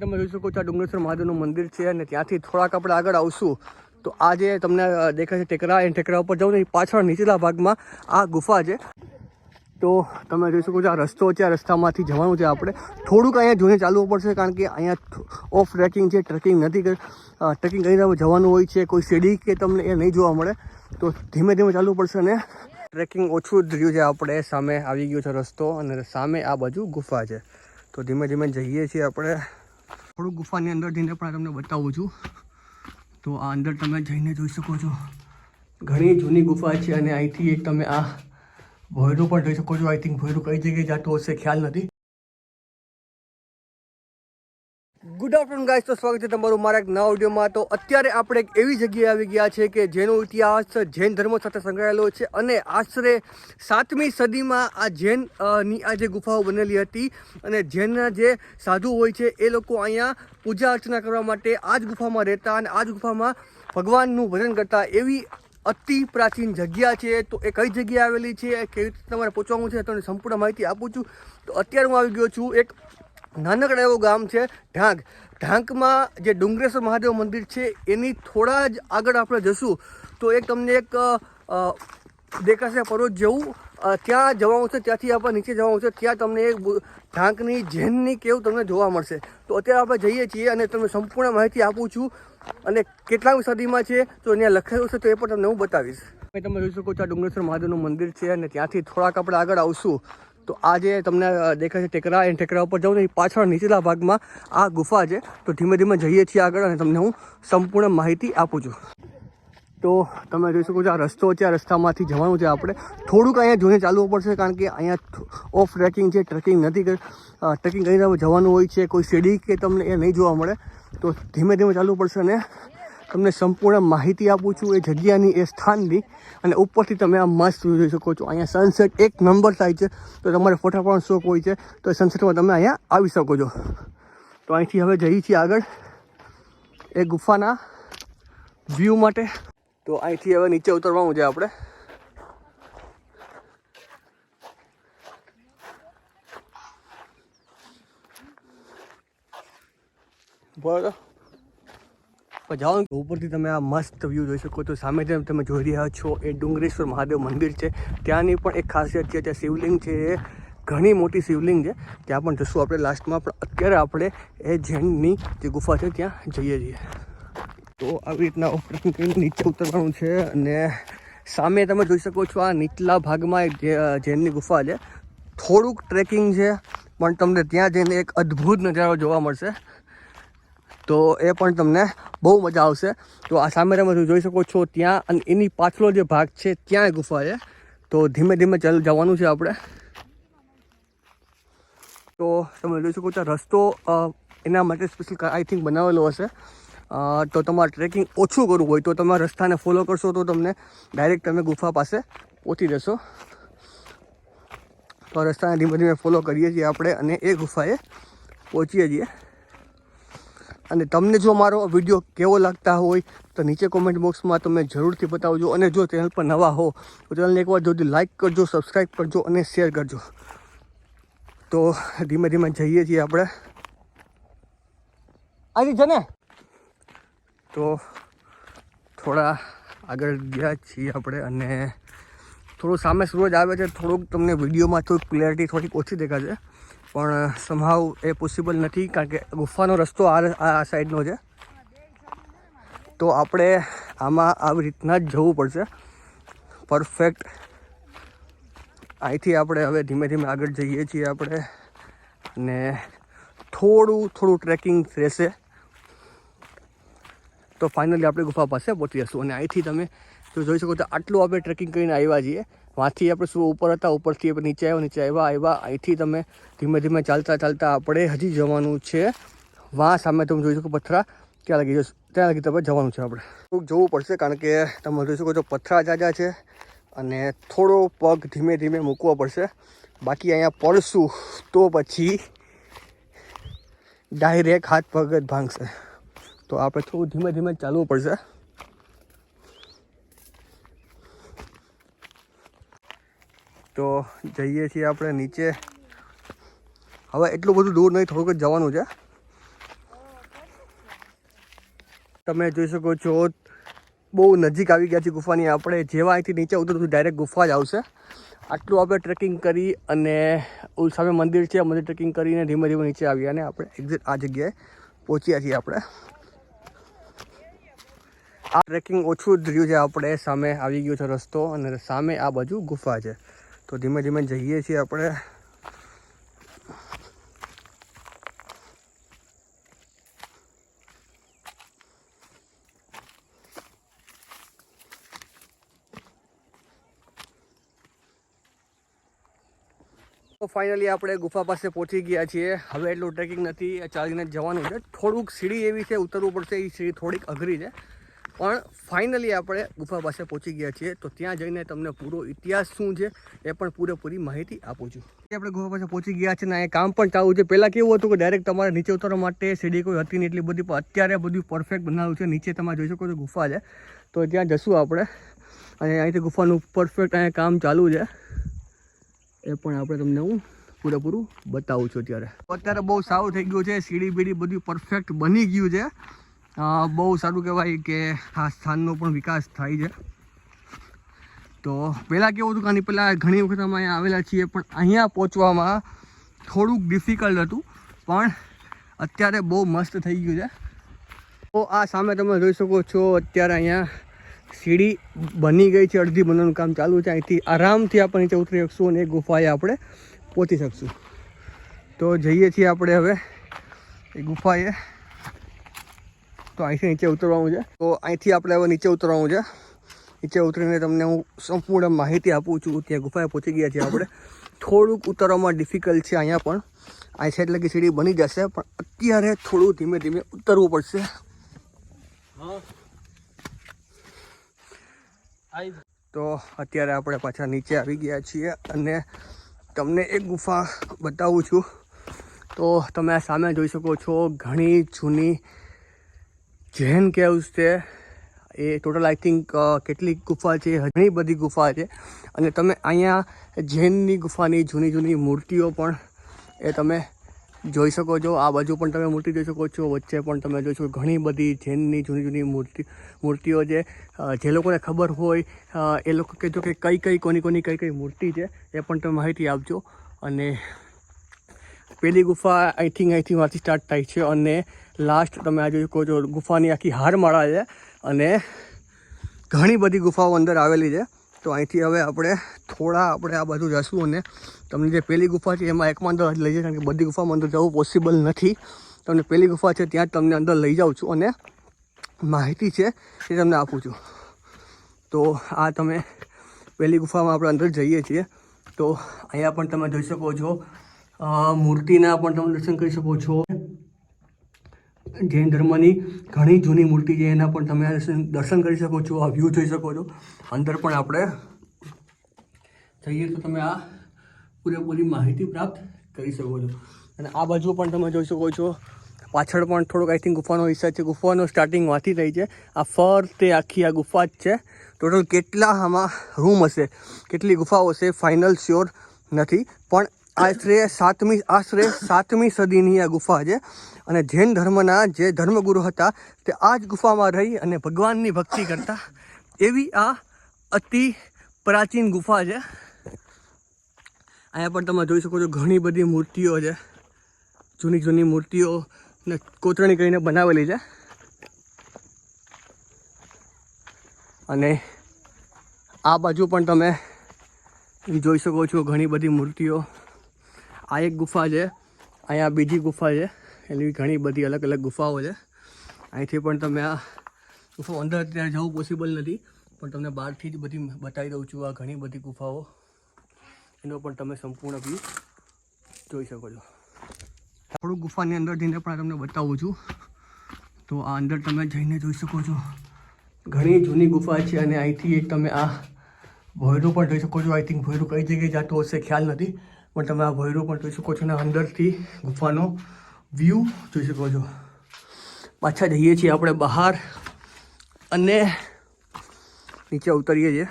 તમે જોઈ શકો છો આ ડુંગરેશ્વર મહાદેવનું મંદિર છે અને ત્યાંથી થોડાક આપણે આગળ આવશું. તો આ જે તમને દેખાય છે ટેકરા એ ટેકરા ઉપર જાઉં ને પાછળ નીચેલા ભાગમાં આ ગુફા છે. તો તમે જોઈ શકો છો આ રસ્તો છે, આ રસ્તામાંથી જવાનું છે આપણે. થોડુંક અહીંયા જોઈને ચાલવું પડશે કારણ કે અહીંયા ઓફ ટ્રેકિંગ છે, ટ્રેકિંગ નથી ટ્રેકિંગ કરીને જવાનું હોય છે. કોઈ સીડી કે તમને એ નહીં જોવા મળે. તો ધીમે ધીમે ચાલવું પડશે અને ટ્રેકિંગ ઓછું જ રહ્યું છે આપણે. સામે આવી ગયો છે રસ્તો અને સામે આ બાજુ ગુફા છે. તો ધીમે ધીમે જઈએ છીએ આપણે. થોડુંક ગુફાની અંદર જઈને પણ તમને બતાવું છું. તો આ અંદર તમે જઈને જોઈ શકો છો. ઘણી જૂની ગુફા છે અને અહીંથી એક તમે આ ભોયરું પણ જોઈ શકો છો. આઈ થિંક ભોયરું કઈ જગ્યાએ જતું હશે ખ્યાલ નથી. ગુડ આફ્ટરનૂન ગાઈસ તો સ્વાગત છે તમારું મારા એક નવા વિડીયોમાં. તો અત્યારે આપણે એક એવી જગ્યાએ આવી ગયા છે કે જેનો ઇતિહાસ જૈન ધર્મ સાથે સંકળાયેલો છે અને આશરે સાતમી સદીમાં આ જૈનની આ જે ગુફાઓ બનેલી હતી અને જૈનના જે સાધુ હોય છે એ લોકો અહીંયા પૂજા અર્ચના કરવા માટે આ જ ગુફામાં રહેતા અને આ જ ગુફામાં ભગવાનનું ભજન કરતા. એવી અતિ પ્રાચીન જગ્યા છે. તો એ કઈ જગ્યાએ આવેલી છે? કેવી રીતે તમારે પહોંચવાનું છે? તમને સંપૂર્ણ માહિતી આપું છું. તો અત્યારે હું આવી ગયો છું એક નાનકડા એવું ગામ છે ઢાંક. ઢાંકમાં જે ડુંગરેશ્વર મહાદેવ મંદિર છે, એની થોડા જ આગળ આપણે જશું. તો એક તમને એક દેખાશે પર્વત જેવું. ત્યાં જવાનું છે, ત્યાંથી આપણે નીચે જવાનું છે. ત્યાં તમને એક ઢાંકની જૈનની કેવું તમને જોવા મળશે. તો અત્યારે આપણે જઈએ છીએ અને તમને સંપૂર્ણ માહિતી આપું છું. અને કેટલામી સદીમાં છે, તો અહીંયા લખેલું છે, તો એ પણ તમને હું બતાવીશ. તમે જોઈ શકો છો આ ડુંગરેશ્વર મહાદેવનું મંદિર છે અને ત્યાંથી થોડાક આપણે આગળ આવશું. તો આ જે તમને દેખાય છે ટેકરા એ ટેકરા ઉપર જાઉં ને પાછળ નીચેલા ભાગમાં આ ગુફા છે. તો ધીમે ધીમે જઈએ છીએ આગળ અને તમને હું સંપૂર્ણ માહિતી આપું છું. તો તમે જોઈ શકો છો આ રસ્તો છે, આ રસ્તામાંથી જવાનું છે આપણે. થોડુંક અહીંયા જોઈને ચાલવું પડશે કારણ કે અહીંયા ઓફ ટ્રેકિંગ છે, ટ્રેકિંગ નથી ટ્રેકિંગ કરીને જવાનું હોય છે. કોઈ સીડી કે તમને એ નહીં જોવા મળે. તો ધીમે ધીમે ચાલવું પડશે અને તમને સંપૂર્ણ માહિતી આપું છું એ જગ્યાની, એ સ્થાનની. અને ઉપરથી તમે આ મસ્ત જોઈ શકો છો. અહીંયા સનસેટ એક નંબર થાય છે. તો તમારે ફોટા પણ શોખ હોય છે. તો સનસેટમાં તમે અહીંયા આવી શકો છો. તો અહીંથી હવે જઈએ છીએ આગળ. એ ગુફાના વ્યૂ માટે. તો અહીંથી હવે નીચે ઉતરવાનું છે આપણે. બરાબર. પણ જાઓ ઉપરથી તમે આ મસ્ત વ્યૂ જોઈ શકો છો. સામે જેમ તમે જોઈ રહ્યા છો, એ ડુંગરેશ્વર મહાદેવ મંદિર છે. ત્યાંની પણ એક ખાસિયત છે, ત્યાં શિવલિંગ છે. એ ઘણી મોટી શિવલિંગ છે. ત્યાં પણ જશું આપણે લાસ્ટમાં પણ અત્યારે આપણે એ જૈનની જે ગુફા છે, ત્યાં જઈએ છીએ. તો આવી રીતના ઓપરેશન કરીને નીચે ઉતરવાનું છે અને સામે તમે જોઈ શકો છો આ નીચલા ભાગમાં એક જૈનની ગુફા છે. થોડુંક ટ્રેકિંગ છે, પણ તમને ત્યાં જઈને એક અદ્ભુત નજારો જોવા મળશે. તો એ પણ તમને બહુ મજા આવશે. તો આ સામે તમે જોઈ શકો છો ત્યાં અને એની પાછલો જે ભાગ છે ત્યાં ગુફા છે. તો ધીમે ધીમે ચાલ જવાનું છે આપણે. તો તમે જોઈ શકો છો રસ્તો એના માટે સ્પેશિયલ આઈ થિંક બનાવેલો હશે. તો તમારે ટ્રેકિંગ ઓછું કરવું હોય તો તમે રસ્તાને ફોલો કરશો તો તમને ડાયરેક્ટ તમે ગુફા પાસે પહોંચી જશો. તો રસ્તાને ધીમે ધીમે ફોલો કરીએ છીએ આપણે અને એ ગુફાએ પહોંચીએ છીએ. અને તમને જો મારો વીડિયો કેવો લાગતા હોય, તો નીચે કોમેન્ટ બોક્સમાં તમે જરૂરથી બતાવજો. અને જો ચેનલ પર નવા હો, તો ચેનલને એકવાર જોથી લાઇક કરજો સબસ્ક્રાઈબ કરજો અને શેર કરજો. તો ધીમે ધીમે જઈએ છીએ આપણે. આજે છે ને? તો થોડા આગળ ગયા છીએ આપણે અને થોડું સામે સૂરજ આવે છે, થોડુંક તમને વિડીયોમાં થોડીક ક્લિયરિટી થોડીક ઓછી દેખાશે. પણ સમહાવ એ પોસિબલ નથી કારણ કે ગુફાનો રસ્તો આ આ સાઈડનો છે. તો આપણે આમાં આવી રીતના જ જવું પડશે. પરફેક્ટ અહીંથી આપણે હવે ધીમે ધીમે આગળ જઈએ છીએ આપણે. અને થોડું થોડું ટ્રેકિંગ રહેશે. તો ફાઇનલી આપણે ગુફા પાસે પહોંચી જશું. અને અહીંથી તમે જો જોઈ શકો તો આટલું આપણે ટ્રેકિંગ કરીને આવ્યા છીએ. વાંથી આપણે શું ઉપર હતા, ઉપરથી આપણે નીચે આવ્યા નીચે આવ્યા આવ્યા. અહીંથી તમે ધીમે ધીમે ચાલતા ચાલતા આપણે હજી જવાનું છે. વાં સામે તમે જોઈ શકો પથરા. ત્યાં લગી જશો. ત્યાં લગી તમે જવાનું છે આપણે. થોડુંક જવું પડશે કારણ કે તમે જોઈ શકો છો પથરા જાજા છે અને થોડો પગ ધીમે ધીમે મૂકવો પડશે. બાકી અહીંયા પડશું તો પછી ડાયરેક્ટ હાથ પગ જ ભાંગશે. તો આપણે થોડું ધીમે ધીમે ચાલવું પડશે. તો જઈએ છીએ આપણે નીચે. હવે એટલું બધું દૂર નહીં, થોડુંક જ જવાનું છે. તમે જોઈ શકો છો, બહુ નજીક આવી ગયા છે ગુફાની આપણે. જેવા અહીંથી નીચે ઉતરતું ડાયરેક્ટ ગુફા જ આવશે. આટલું આપણે ટ્રેકિંગ કરી અને સામે મંદિર છે, મંદિર ટ્રેકિંગ કરીને ધીમે ધીમે નીચે આવ્યા અને આપણે એક્ઝેક્ટ આ જગ્યાએ પહોંચ્યા છીએ આપણે. આ ટ્રેકિંગ ઓછું જ રહ્યું છે, આપણે સામે આવી ગયો છે રસ્તો અને સામે આ બાજુ ગુફા છે. તો ધીમે ધીમે જઈએ છીએ આપણે. તો ફાઇનલી આપણે ગુફા પાસે પહોંચી ગયા છીએ. હવે એટલું ટ્રેકિંગ નથી ચાલીને જવાનું છે. થોડુંક સીડી એવી છે, ઉતરવું પડશે, એ સીડી થોડીક અઘરી છે. પણ ફાઇનલી આપણે ગુફા પાસે પહોંચી ગયા છીએ. તો ત્યાં જઈને તમને પૂરો ઇતિહાસ શું છે એ પણ પૂરેપૂરી માહિતી આપું છું. આપણે ગુફા પાસે પહોંચી ગયા છે ને અહીંયા કામ પણ ચાલુ છે. પહેલાં કેવું હતું કે ડાયરેક્ટ તમારે નીચે ઉતરવા માટે સીડી કોઈ હતી નહીં એટલી બધી, પણ અત્યારે બધું પરફેક્ટ બનાવ્યું છે. નીચે તમે જોઈ શકો છો ગુફા છે. તો ત્યાં જશું આપણે. અને અહીંથી ગુફાનું પરફેક્ટ અહીંયા કામ ચાલુ છે. એ પણ આપણે તમને હું પૂરેપૂરું બતાવું છું અત્યારે. અત્યારે બહુ સારું થઈ ગયું છે. સીડી બીડી બધું પરફેક્ટ બની ગયું છે. બહુ સારું કહેવાય કે આ સ્થાનનો પણ વિકાસ થાય છે. તો પહેલાં કેવું હતું કે પહેલાં ઘણી વખત અમે અહીંયા આવેલા છીએ, પણ અહીંયા પહોંચવામાં થોડુંક ડિફિકલ્ટ હતું. પણ અત્યારે બહુ મસ્ત થઈ ગયું છે. તો આ સામે તમે જોઈ શકો છો, અત્યારે અહીંયા સીડી બની ગઈ છે, અડધી બનવાનું કામ ચાલુ છે. અહીંથી આરામથી આપણે નીચે ઉતરી શકશું અને એ ગુફાએ આપણે પહોંચી શકશું. તો જઈએ છીએ આપણે હવે એ ગુફાએ. તો અહીંથી નીચે ઉતરવાનું છે. તો અહીંથી આપણે હવે નીચે ઉતરવાનું છે. નીચે ઉતરીને તમને હું સંપૂર્ણ માહિતી આપું છું. ત્યાં ગુફાએ પહોંચી ગયા છીએ આપણે. થોડુંક ઉતરવામાં ડિફિકલ્ટ છે અહીંયા પણ. અહીં સાઈડ લગી સીડી બની જશે, પણ અત્યારે થોડું ધીમે ધીમે ઉતરવું પડશે. તો અત્યારે આપણે પાછા નીચે આવી ગયા છીએ અને તમને એક ગુફા બતાવું છું. તો તમે સામે જોઈ શકો છો ઘણી જૂની જૈન કેવ્સ છે, એ ટોટલ આઈ થિંક કેટલીક ગુફા છે, ઘણી બધી ગુફા છે. અને તમે અહીંયા જૈનની ગુફાની જૂની જૂની મૂર્તિઓ પણ એ તમે જોઈ શકો છો. આ બાજુ પણ તમે મૂર્તિ જોઈ શકો છો, વચ્ચે પણ તમે જોઈ શકો ઘણી બધી જૈનની જૂની જૂની મૂર્તિ, મૂર્તિઓ છે. જે લોકોને ખબર હોય એ લોકો કહેજો કે કઈ કઈ, કોની કોની કઈ કઈ મૂર્તિ છે, એ પણ તમે માહિતી આપજો. અને પેલી ગુફા આઈ થિંક અહીંથી માંથી સ્ટાર્ટ થાય છે અને લાસ્ટ તમે આ શકો છો ગુફાની આખી હારમાળા છે અને ઘણી બધી ગુફાઓ અંદર આવેલી છે. તો અહીંથી હવે આપણે થોડા આપણે આ બાજુ જશું અને તમને જે પેલી ગુફા છે એમાં એકમાં અંદર લઈ જાય કારણ કે બધી ગુફામાં અંદર જવું પોસિબલ નથી. તમને પહેલી ગુફા છે ત્યાં જ તમને અંદર લઈ જાઉં છું અને માહિતી છે એ તમને આપું છું. તો આ તમે પહેલી ગુફામાં આપણે અંદર જઈએ છીએ. તો અહીંયા પણ તમે જોઈ શકો છો મૂર્તિના પણ તમે દર્શન કરી શકો છો. જૈન ધર્મની ઘણી જૂની મૂર્તિ છે, એના પણ તમે દર્શન કરી શકો છો, આ વ્યૂ જોઈ શકો છો. અંદર પણ આપણે જઈએ તો તમે આ પૂરેપૂરી માહિતી પ્રાપ્ત કરી શકો છો. અને આ બાજુ પણ તમે જોઈ શકો છો, પાછળ પણ થોડોક આઈ થિંક ગુફાનો હિસ્સા છે. ગુફાનો સ્ટાર્ટિંગ વાંચી થઈ છે. આ ફરતે આખી આ ગુફા જ છે. ટોટલ કેટલા આમાં રૂમ હશે? કેટલી ગુફાઓ હશે? ફાઇનલ શ્યોર નથી. પણ આશરે સાતમી આશરે સાતમી સદીની આ ગુફા છે. અને જૈન ધર્મના જે ધર્મગુરુ હતા, તે આ જ ગુફામાં રહી અને ભગવાનની ભક્તિ કરતા. એવી આ અતિ પ્રાચીન ગુફા છે. અહીંયા પણ તમે જોઈ શકો છો ઘણી બધી મૂર્તિઓ છે. જૂની જૂની મૂર્તિઓ ને કોતરણી કરીને બનાવેલી છે. અને આ બાજુ પણ તમે જોઈ શકો છો ઘણી બધી મૂર્તિઓ. આ એક ગુફા છે અહીંયા બીજી ગુફા છે. એની ઘણી બધી અલગ અલગ ગુફાઓ છે. અહીંથી પણ તમે આ ગુફા અંદર અત્યારે જવું પોસિબલ નથી, પણ તમને બહારથી જ બધી બતાવી દઉં છું આ ઘણી બધી ગુફાઓ. એનો પણ તમે સંપૂર્ણ વ્યૂ જોઈ શકો છો. થોડું ગુફાની અંદર જઈને પણ તમને બતાવું છું. તો આ અંદર તમે જઈને જોઈ શકો છો. ઘણી જૂની ગુફા છે અને અહીંથી એક તમે આ ભોયરું પણ જોઈ શકો છો. આઈ થિંક ભોયરું કઈ જગ્યાએ જતું હશે ખ્યાલ નથી. પણ તમે આ ભોયરું પણ જોઈ શકો છો અને અંદરથી ગુફાનો વ્યૂ જોઈ શકો છો. પાછા જઈએ છીએ આપણે બહાર અને નીચે ઉતરીએ છીએ.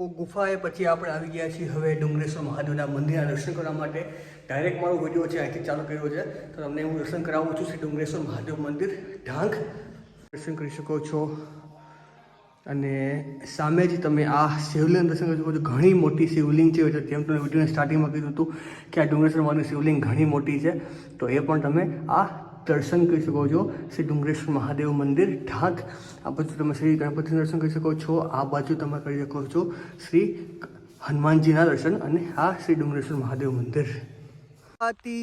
ગુફાએ પછી આપણે આવી ગયા છીએ હવે ડુંગરેશ્વર મહાદેવના મંદિરના દર્શન કરવા માટે. ડાયરેક્ટ મારો વીડિયો છે, અહીંથી ચાલુ કર્યો છે. તો તમને હું દર્શન કરાવું છું શ્રી ડુંગરેશ્વર મહાદેવ મંદિર ઢાંક. દર્શન કરી શકો છો. અને સામે જ તમે આ શિવલિંગ દર્શન કરી શકો છો. ઘણી મોટી શિવલિંગ છે. જેમ તમે વિડીયોની સ્ટાર્ટિંગમાં કીધું હતું કે આ ડુંગરેશ્વર મહાદેવની શિવલિંગ ઘણી મોટી છે. તો એ પણ તમે આ દર્શન કરી શકો છો. શ્રી ડુંગરેશ્વર મહાદેવ મંદિર, ઢાંક. આ બાજુ તમે શ્રી ગણપતિનું દર્શન કરી શકો છો. આ બાજુ તમે કરી શકો છો શ્રી હનુમાનજીના દર્શન અને આ શ્રી ડુંગરેશ્વર મહાદેવ મંદિર. અતિ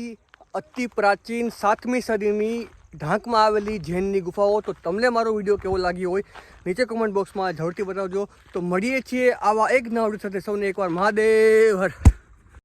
અતિ પ્રાચીન સાતમી સદીની ઢાંકમાં આવેલી જૈનની ગુફાઓ. તો તમને મારો વીડિયો કેવો લાગ્યો હોય, નીચે કોમેન્ટ બોક્સમાં જરૂરથી બતાવજો. તો મળીએ છીએ આવા એક નવા સાથે. સૌને એકવાર મહાદેવ હર.